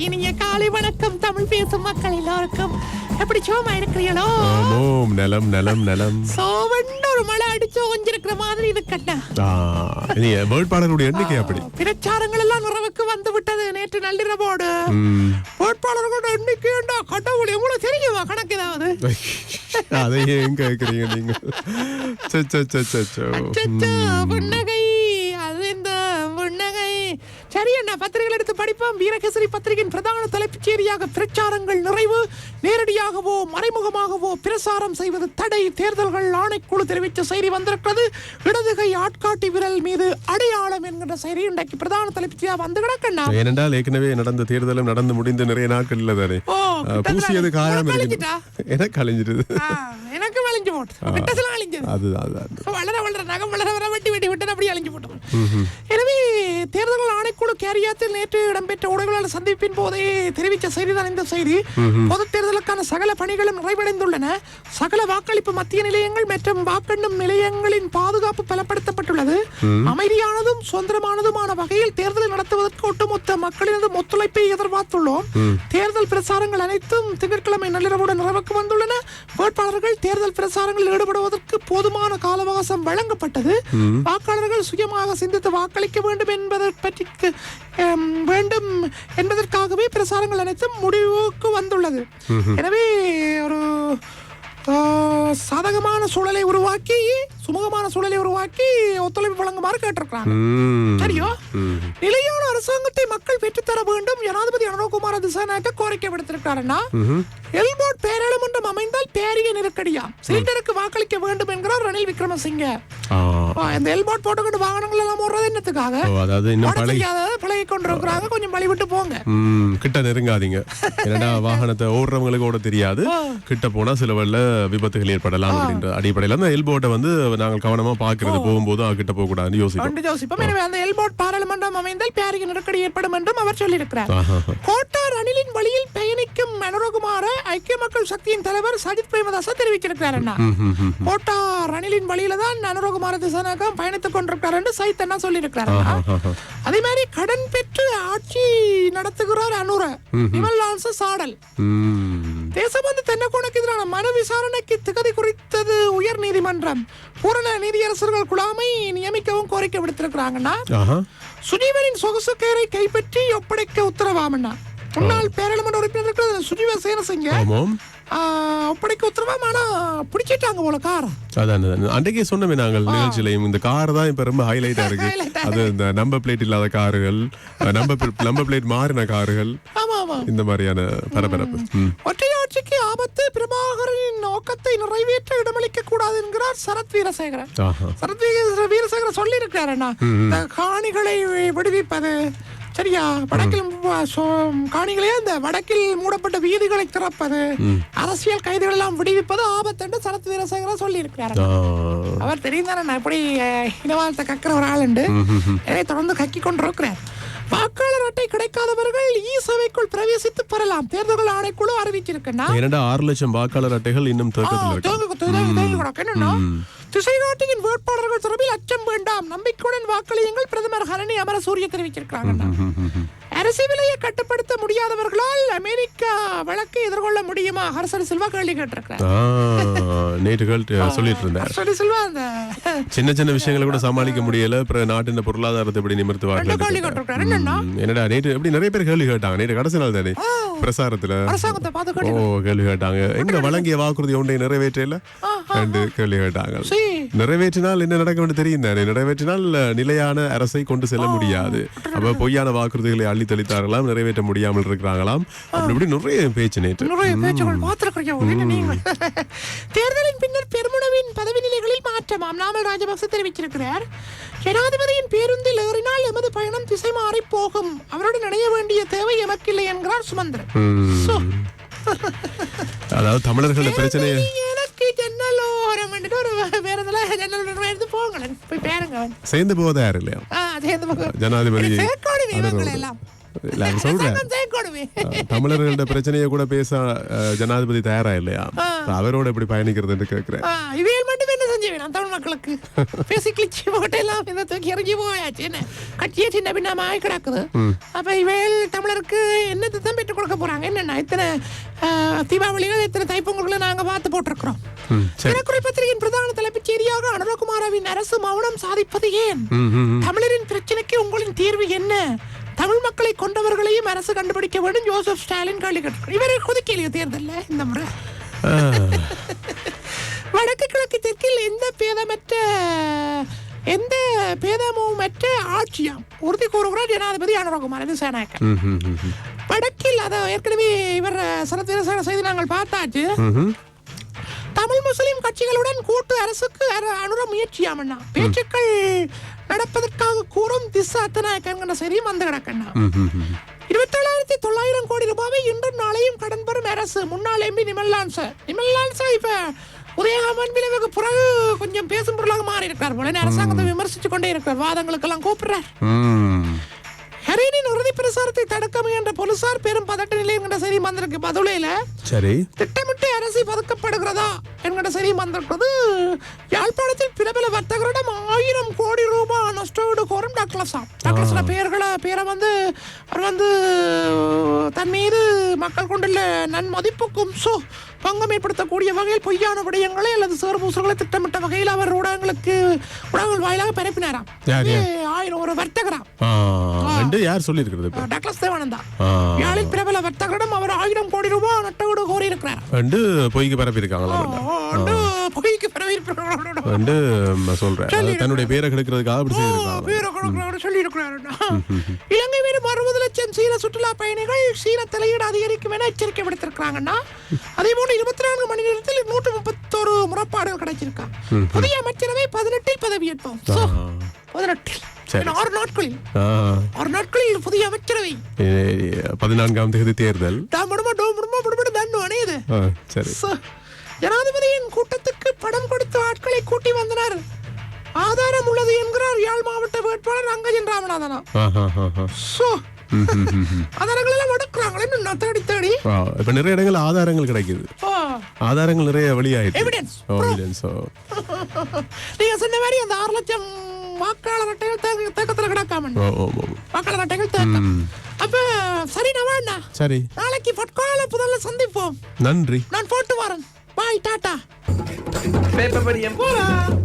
இனிய காலை வணக்கம். தமிழ் பேசும் மக்கள் எல்லாருக்கும். எப்படி சோமா இருக்கிறீங்களோ ஆமோம் நலம் நலம் நலம். சோவன்னு ஒரு மழை அடிச்சு ஒஞ்சிருக்கிற மாதிரி இருக்கட்டா ஆ, நீ வேட்பாளருடைய எண்ணிக்கை அப்படி. பிரச்சாரங்கள் எல்லாம் நிறைவுக்கு வந்து விட்டது நேற்று நள்ளிரவோடு. வேட்பாளர்களோட எண்ணிக்கைண்டா கடவுள் எவ்வளவு தெரியுமா? கணக்கு ஏதாவது? அதை ஏன் கேட்குறீங்க நீங்க? சே, சே, சே, சே, சே. அச்சச்சோ, ம். புன்னகை அது இந்த புன்னகை சரி அண்ணா பத்திரிகைகள் எடுத்து படிப்போம் வீரகேசரி பத்திரிகையின் பிரதான தலைப்புச் செய்தியாக பிரச்சாரங்கள் நிறைவு. நேரடியாகவோ மறைமுகமாகவோ பிரசாரம் செய்வது தடை. தேர்தல்கள் ஆணைக்குழு தெரிவித்த செய்தி வந்திருக்கிறது. இடதுகை ஆட்காட்டி விரல் மீது அடையாளம் என்கிற செய்தி இன்றைக்கு பிரதான தலைப்புச் செய்தியாக வந்து கிடக்கண்ணா ஏனென்றால் ஏற்கனவே நடந்த தேர்தலும் நடந்து முடிந்த நிறைய நாட்கள் இல்ல தானே? பூசியது அழிஞ்சிட்டா? எனக்கு கழிஞ்சிருது ஆ, எனக்கு வளைஞ்சு போட்டு கிட்டசலாம் அழிஞ்சது வளர வளர நகம் வளர வர வெட்டி வெட்டி விட்டு அப்படியே அழிஞ்சு போட்டோம் எனவே தேர்தல் ஆணைக்குழு கேரியாத்தில் நேற்று இடம்பெற்ற ஊடகங்களால் சந்திப்பின் போதே தெரிவித்த செய்திதான் இந்த செய்தி. பொது தேர்தலுக்கான சகல பணிகளும் நிறைவடைந்துள்ளன. சகல வாக்களிப்பு மத்திய நிலையங்கள் மற்றும் வாக்கெண்ணும் நிலையங்களின் பாதுகாப்பு பலப்படுத்தப்பட்டுள்ளது. அமைதியானதும் சுதந்திரமானதுமான வகையில் தேர்தலை நடத்துவதற்கு ஒட்டுமொத்த மக்களினதும் ஒத்துழைப்பை எதிர்பார்த்துள்ளோம். தேர்தல் பிரசாரங்கள் அனைத்தும் திங்கட்கிழமை நள்ளிரவுடன் நிறைவுக்கு வந்துள்ளன. வேட்பாளர்கள் தேர்தல் பிரசாரங்களில் ஈடுபடுவதற்கு போதுமான கால அவகாசம் வழங்கப்பட்டது வாக்காளர்கள் சுயமாக சிந்தித்து வாக்களிக்க வேண்டும் என்பதை பற்றி வேண்டும் என்பதற்காகவே பிரசாரங்கள் அனைத்தும் முடிவுக்கு வந்துள்ளது. எனவே ஒரு சாதகமான சூழலை உருவாக்கி சுமூகமான சூழலை உருவாக்கி ஒத்துழைப்பு வழங்குமாறு கேட்டிருக்கிறாங்க. சரியோ? நிலையான அரசாங்கத்தை மக்கள் பெற்றுத்தர வேண்டும். ஜனாதிபதி அனுகுமார திசாநாயக்க கோரிக்கை விடுத்திருக்காருன்னா எல்போர்ட் பேராளுமன்றம் அமைந்தால் பேரிய நெருக்கடியா சிலிண்டருக்கு வாக்களிக்க வேண்டும் என்கிறார் ரணில் விக்ரமசிங்க. இந்த எல்போர்ட் போட்டுக்கிட்டு வாகனங்கள் எல்லாம் ஓடுறது என்னத்துக்காக? அதாவது இன்னும் பழகி கொண்டிருக்கிறாங்க கொஞ்சம் வழி விட்டு போங்க கிட்ட நெருங்காதீங்க. என்னடா வாகனத்தை ஓடுறவங்களுக்கு ஓட தெரியாது. கிட்ட போனா சில வழில விபத்துகள் ஏற்படலாம் அப்படின்ற அடிப்படையில அந்த எல்போட்டை வந்து நாங்கள் கவனமா பாக்குறது போகும்போது கிட்ட போக கூடாதுன்னு யோசிப்போம். யோசிப்போம். எனவே அந்த எல்போர்ட் பாராளுமன்றம் அமைந்தால் பேரிய நெருக்கடி ஏற்படும் என்றும் அவர் சொல்லியிருக்கிறார். கோட்டார் ரணிலின் வழியில் பயணிக்கும் அனுரகுமார ஐக்கிய மக்கள் சக்தியின் தலைவர் சஜித் பிரேமதாச தெரிவிச்சிருக்கிறார் அண்ணா ரணிலின் வழியில தான் அனுரகுமார திசாநாயகம் பயணித்துக் கொண்டிருக்கிறார் என்று சைத் அண்ணா சொல்லியிருக்கிறார். அதே மாதிரி கடன் பெற்று ஆட்சி நடத்துகிறார் அனுர. விமல்லால்ச சாடல். தேசபந்து தென்னக்கோனுக்கு எதிரான மனு விசாரணைக்கு திகதி குறித்தது உயர் நீதிமன்றம். பூரண நீதியரசர்கள் குழாமை நியமிக்கவும் கோரிக்கை விடுத்திருக்கிறாங்கன்னா. சுஜீவனின் சொகுசு கேரை கைப்பற்றி ஒப்படைக்க உத்தரவாமண்ணா முன்னாள் பேராளுமன்ற உறுப்பினர்கள் சுஜீவ சேனசிங்க ஒப்படைக்க உத்தரவாம் ஆனா பிடிச்சிட்டாங்க போல கார். அதான். அன்றைக்கே சொன்னமே நாங்கள் நிகழ்ச்சியிலையும் இந்த கார் தான் இப்ப ரொம்ப ஹைலைட்டா இருக்கு. அது இந்த நம்பர் பிளேட் இல்லாத கார்கள் நம்பர் நம்பர் பிளேட் மாறின கார்கள் ஆமா ஆமா. இந்த மாதிரியான பரபரப்பு. ஒற்றையாட்சிக்கு ஆபத்து பிரபாகரனின் நோக்கத்தை நிறைவேற்ற இடமளிக்க கூடாது என்கிறார் சரத் வீரசேகரன். சரத் வீர- வீரசேகரன் சொல்லி இருக்கிறாரண்ணா இந்த காணிகளை விடுவிப்பது சரியா? வடக்கில் மு- சோ- காணிகளே இந்த வடக்கில் மூடப்பட்ட வீதிகளை திறப்பது அரசியல் கைதிகள் எல்லாம் விடுவிப்பது ஆபத்து என்று சரத் வீரசேகரன் சொல்லி இருக்கிறார். அவர் தெரியும் தானே எப்படி இனவாதத்தை கக்கிற ஒரு ஆள் உண்டு. எனவே தொடர்ந்து கக்கி கொண்டிருக்கிறார். வாக்காளர் அட்டை கிடைக்காதவர்கள் இ சேவைக்குள் பிரவேசித்து பெறலாம். தேர்தல் ஆணைக்குழு அறிவிச்சிருக்குன்னா இரண்டு ஆறு லட்சம் வாக்காளர் அட்டைகள் இன்னும் தேக்கத்தில் திசைகாட்டியின் வேட்பாளர்கள் தொடர்பில் அச்சம் வேண்டாம். நம்பிக்கையுடன் வாக்களியுங்கள். பிரதமர் ஹரணி அமரசூரிய தெரிவிச்சிருக்கிறாங்க அரசு விலையை கட்டுப்படுத்த முடியாதவர்களால் அமெரிக்கா வழக்கை எதிர்கொள்ள முடியுமா? ஹர்சன் சில்வா கேள்வி கேட்டிருக்கிறார். ஆ, நேற்று கேட்டு சொல்லிட்டு இருந்தார் ஹர்சன் சில்வா அந்த சின்ன சின்ன விஷயங்களை கூட சமாளிக்க முடியல. அப்புறம் நாட்டின் பொருளாதாரத்தை எப்படி கேள்வி என்னன்னா? என்னடா நேற்று எப்படி நிறைய பேர் கேள்வி கேட்டாங்க. நேற்று கடைசி நாள் தானே? பிரசாரத்துல. ஓ கேள்வி கேள்வி கேட்டாங்க. எங்க வழங்கிய வாக்குறுதி ஒன்றை நிறைவேற்றல? ரெண்டு கேள்வி கேட்டாங்க. நிறைவேற்றினால் என்ன நடக்கும் என்று தெரியும் தானே? நிறைவேற்றினால் நிலையான அரசை கொண்டு செல்ல முடியாது. அப்ப பொய்யான வாக்குறுதிகளை அள்ளி தெளித்தார்களாம் நிறைவேற்ற முடியாமல் இருக்கிறாங்களாம் அப்படி இப்படி நிறைய பேச்சு நேற்று. நிறைய பேச்சுகள் பார்த்திருக்கிறீங்க நீங்கள். தேர்தலின் பின்னர் பெருமுனவின் பதவி நிலைகளில் மாற்றமாம். நாமல் ராஜபக்ச தெரிவிச்சிருக்கிறார் ஜனாதிபதியின் பேருந்தில் ஏறினால் எமது பயணம் திசை மாறி போகும். அவருடன் இணைய வேண்டிய தேவை எமக்கில்லை என்கிறார் சுமந்திரன். அதாவது பேருங்க. அவன் சேர்ந்து போவதா யாரு இல்லையா? ஜனாதிபதி சொல்றேன். தமிழர்களோட பிரச்சனையை கூட பேச ஜனாதிபதி தயாரா இல்லையா அவரோட எப்படி பயணிக்கிறதுன்னு கேக்குறேன். ஆ, இவையில் மட்டும் என்ன செஞ்சு வேணாம் தமிழ் மக்களுக்கு பேசி கிழிச்சு போட்டு எல்லாம் இதை தூக்கி இறங்கி போயாச்சு. என்ன? கட்சியே சின்ன பின்னமா கிடக்குது. அப்ப இவையில் தமிழருக்கு என்னத்தை தான் பெற்றுக் கொடுக்க போறாங்க? என்னென்ன? இத்தனை தீபாவளிகள் இத்தனை தைப்பொங்கல்களை நாங்க பார்த்து போட்டிருக்கிறோம். தினக்குறள் பத்திரிகையின் பிரதான தலைப்புச் செய்தியாக அனுரகுமாரவின் அரசு மௌனம் சாதிப்பது ஏன். தமிழரின் பிரச்சனைக்கு உங்களின் தீர்வு என்ன? தமிழ் மக்களை கொண்டவர்களையும் அரசு கண்டுபிடிக்க வேண்டும். ஜோசப் ஸ்டாலின் கேள்வி கேட்டிருக்கிறார் இவரை ஒதுக்கலையோ தேர்தல்ல இந்த முறை. வடக்கு கிழக்கு தெற்கில் எந்த பேதமற்ற எந்த பேதமுமற்ற ஆட்சியாம் உறுதி கூறுகிறார் ஜனாதிபதி அனுரகுமார். இது சேனாக்க. வடக்கில் அதை ஏற்கனவே இவர் சரத்திர செய்தி நாங்கள் பார்த்தாச்சு. தமிழ் முஸ்லிம் கட்சிகளுடன் கூட்டு அரசுக்கு அர- அனுர முயற்சியாமண்ணா. பேச்சுக்கள் நடப்பதற்காக கூறும் திசா அத்தநாயக்கங்கிற செய்தியும் வந்து கிடக்கண்ணா. இருபத்தேழாயிரத்தி தொள்ளாயிரம் கோடி ரூபாவை இன்றும் நாளையும் கடன் பெறும் அரசு. முன்னாள் MP Nimallan sir. Nimallan sir இப்ப உதயகாமன் விளைவுக்கு பிறகு கொஞ்சம் பேசும் பொருளாக மாறி இருக்கார் போல. அரசாங்கத்தை விமர்சிச்சு கொண்டே இருக்கிறார். வாதங்களுக்கெல்லாம் கூப்பிடுறார். ஹரீனின் உறுதி பிரசாரத்தை தடுக்க முயன்ற போலீசார் பெரும் பதட்ட நிலை என்கிற செய்தி வந்திருக்கு. பதுளையில சரி. திட்டமிட்டு அரசு பதுக்கப்படுகிறதா? என்கிற செய்தி வந்திருக்கிறது யாழ்ப்பாணத்தில் பிரபல வர்த்தகரிடம் ஆயிரம் கோடி ரூபாய் நஷ்டஈடு கோரும் டாக்லஸாம் டாக்லஸோட பெயர்களை பேரை வந்து அவர் வந்து தன் மீது மக்கள் கொண்டுள்ள நன்மதிப்புக்கும் சோ பங்கம் ஏற்படுத்தக்கூடிய வகையில் பொய்யான விடயங்களை அல்லது சேறுபூசல்களை திட்டமிட்ட வகையில் அவர் ஊடகங்களுக்கு ஊடகங்கள் வாயிலாக பரப்பினாராம். ஆயிரம் ஒரு வர்த்தகராம் ரெண்டு யார் சொல்லியிருக்கிறது இப்ப? டாக்லஸ் தேவானந்தா. யாழில் பிரபல வர்த்தகரிடம் அவர் ஆயிரம் கோடி ரூபாய் நட்டஈடு கோரி இருக்கிறார் ரெண்டு பொய்க்கு பரப்பி இருக்காங்களா புகைக்கு பரவியிருக்கிறார் ரெண்டு சொல்றேன் தன்னுடைய பேரை கெடுக்கிறதுக்காக அப்படி செய்திருக்காங்க சொல்லி இலங்கை மீது அறுபது லட்சம் சீன சுற்றுலா பயணிகள் சீன தலையீடு அதிகரிக்கும் என எச்சரிக்கை விடுத்திருக்கிறாங்கன்னா அதே போல இருபத்தி நான்கு மணி நேரத்தில் நூற்று முப்பத்தொரு முறைப்பாடுகள் கிடைச்சிருக்காங்க புதிய அமைச்சரவை பதினெட்டில் பதவியேற்போம். பதினெட்டில். ஆறு நாட்களில். ஆறு நாட்களில் புதிய அமைச்சரவை. பதினான்காம் தேதி தேர்தல். ஜனாதிபதியின் கூட்டத்துக்கு படம் கொடுத்த ஆட்களை கூட்டி வந்தனர். ஆதாரம் உள்ளது என்கிறார் யாழ் மாவட்ட வேட்பாளர் அங்கஜன் ராமநாதனா. ஆதாரங்கள் எல்லாம் எடுக்கிறாங்களே இன்னும் தேடி தேடி? இப்ப நிறைய இடங்கள் ஆதாரங்கள் கிடைக்குது. ஆதாரங்கள் நிறைய வெளியாயிட்டு ஓ. நீங்க சொன்ன மாதிரி அந்த ஆறு லட்சம் வாக்காளர் அட்டைகள் தேக்க- தேக்கத்துல கிடக்காம. வாக்காளர் அட்டைகள் தேக்கம். அப்ப சரி நவாண்ணா சரி. நாளைக்கு பொற்கால புதல்ல சந்திப்போம். நன்றி. நான் போட்டு வரேன். Bye tata. பேப்பர் படியம். போலாம்